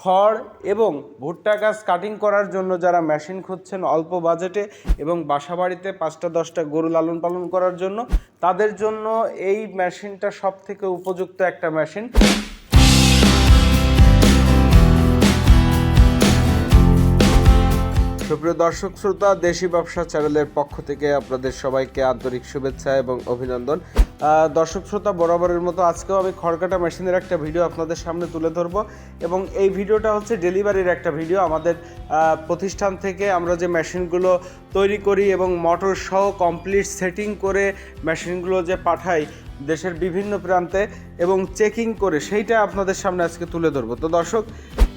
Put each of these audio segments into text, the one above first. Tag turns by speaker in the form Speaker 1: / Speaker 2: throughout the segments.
Speaker 1: খড় এবং ভুট্টা গাছ কাটিং করার জন্য যারা মেশিন খুঁজছেন অল্প বাজেটে এবং বাসাবাড়িতে পাঁচটা, দশটা গরু লালন পালন করার জন্য, তাদের জন্য এই মেশিনটা সব থেকে উপযুক্ত একটা মেশিন সুপ্রিয় দর্শক, শ্রোতা, দেশি ব্যবসা চ্যানেলের পক্ষ থেকে আপনাদের সবাইকে আন্তরিক শুভেচ্ছা এবং অভিনন্দন। দর্শক, শ্রোতা, বরাবরের মতো আজকেও আমি খড়কাটা মেশিনের একটা ভিডিও আপনাদের সামনে তুলে ধরব এবং এই ভিডিওটা হচ্ছে ডেলিভারির একটা ভিডিও। আমাদের প্রতিষ্ঠান থেকে আমরা যে মেশিনগুলো তৈরি করি এবং মোটর সহ কমপ্লিট সেটিং করে মেশিনগুলো যে পাঠাই দেশের বিভিন্ন প্রান্তে এবং চেকিং করে, সেইটা আপনাদের সামনে আজকে তুলে ধরবো। তো দর্শক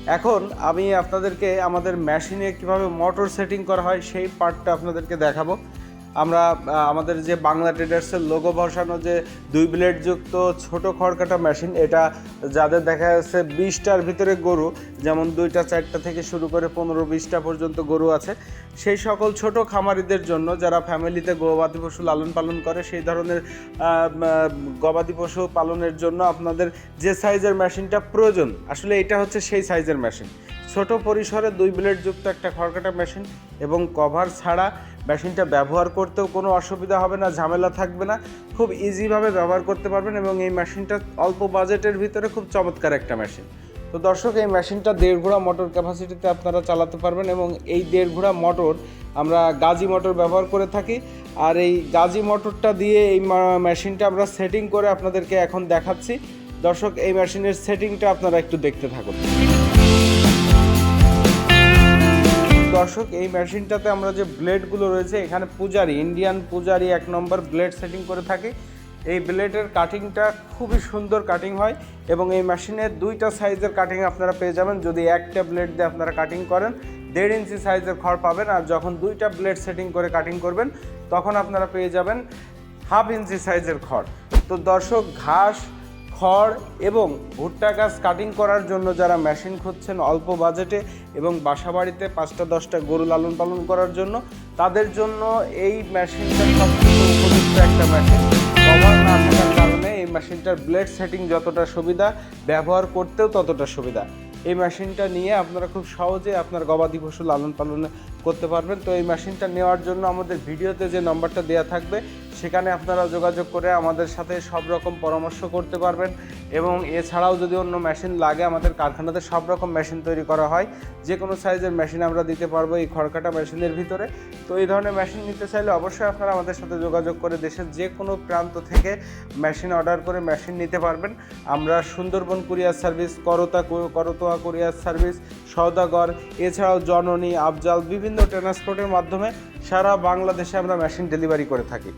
Speaker 1: এখন আমি আপনাদেরকে আমাদের মেশিনে কীভাবে মোটর সেটিং করা হয় সেই পার্টটা আপনাদেরকে দেখাবো। আমরা আমাদের যে বাংলা ট্রেডার্সের লোগো বসানো যে দুই ব্লেড যুক্ত ছোট খড়কাটা মেশিন এটা যাদের দেখা যাচ্ছে বিশটার ভিতরে গরু, যেমন দুইটা, চারটা থেকে শুরু করে পনেরো, বিশটা পর্যন্ত গরু আছে। সেই সকল ছোট খামারিদের জন্য যারা ফ্যামিলিতে গবাদি পশু লালন পালন করে, সেই ধরনের গবাদি পশু পালনের জন্য আপনাদের যে সাইজের মেশিনটা প্রয়োজন, আসলে এটা হচ্ছে সেই সাইজের মেশিন ছোট পরিসরে দুই ব্লেড যুক্ত একটা খড়কাটা মেশিন এবং কভার ছাড়া মেশিনটা ব্যবহার করতেও কোনো অসুবিধা হবে না, ঝামেলা থাকবে না। খুব ইজিভাবে ব্যবহার করতে পারবেন এবং এই মেশিনটা অল্প বাজেটের ভিতরে খুব চমৎকার একটা মেশিন। তো দর্শক, এই মেশিনটা দেড় ঘোড়া মোটর ক্যাপাসিটিতে আপনারা চালাতে পারবেন এবং এই দেড় ঘোড়া মোটর আমরা গাজি মোটর ব্যবহার করে থাকি। আর এই গাজি মোটরটা দিয়ে এই মেশিনটা আমরা সেটিং করে আপনাদেরকে এখন দেখাচ্ছি। দর্শক, এই মেশিনের সেটিংটা আপনারা একটু দেখতে থাকুন। দর্শক, এই মেশিনটাতে আমরা যে ব্লেডগুলো রয়েছে, এখানে পূজারি ইন্ডিয়ান পূজারি এক নম্বর ব্লেড সেটিং করে থাকি। এই ব্লেডের কাটিংটা খুবই সুন্দর কাটিং হয় এবং এই মেশিনে দুইটা সাইজের কাটিং আপনারা পেয়ে যাবেন। যদি একটা ব্লেড দিয়ে আপনারা কাটিং করেন, দেড় ইঞ্চি সাইজের খড় পাবেন আর যখন দুইটা ব্লেড সেটিং করে কাটিং করবেন, তখন আপনারা পেয়ে যাবেন হাফ ইঞ্চি সাইজের খড়। তো দর্শক, ঘাস খড় এবং ভুট্টা গাছ কাটিং করার জন্য যারা মেশিন খুঁজছেন অল্প বাজেটে এবং বাসাবাড়িতে পাঁচটা, দশটা গরু লালন পালন করার জন্য, তাদের জন্য এই মেশিনটা সবথেকে উপযুক্ত একটা মেশিন না কারণে এই মেশিনটার ব্লেড সেটিং যতটা সুবিধা, ব্যবহার করতেও ততটা সুবিধা। এই মেশিনটা নিয়ে আপনারা খুব সহজে আপনার গবাদি পশু লালন পালন করতে পারবেন। তো এই মেশিনটা নেওয়ার জন্য আমাদের ভিডিওতে যে নম্বরটা দেওয়া থাকবে সেখানে আপনারা যোগাযোগ করে আমাদের সাথে সব রকম পরামর্শ করতে পারবেন এবং এছাড়াও যদি অন্য মেশিন লাগে আমাদের কারখানাতে সব রকম মেশিন তৈরি করা হয়, যে কোনো সাইজের মেশিন আমরা দিতে পারব এই খড়কাটা মেশিনের ভিতরে। তো এই ধরনের মেশিন নিতে চাইলে অবশ্যই আপনারা আমাদের সাথে যোগাযোগ করে দেশের যে কোনো প্রান্ত থেকে মেশিন অর্ডার করে মেশিন নিতে পারবেন। আমরা সুন্দরবন কুরিয়ার সার্ভিস, করতা করতোয়া কুরিয়ার সার্ভিস, সওদাগর, এছাড়াও জননী, আফজাল বিভিন্ন ট্রান্সপোর্টের মাধ্যমে সারা বাংলাদেশে আমরা মেশিন ডেলিভারি করে থাকি।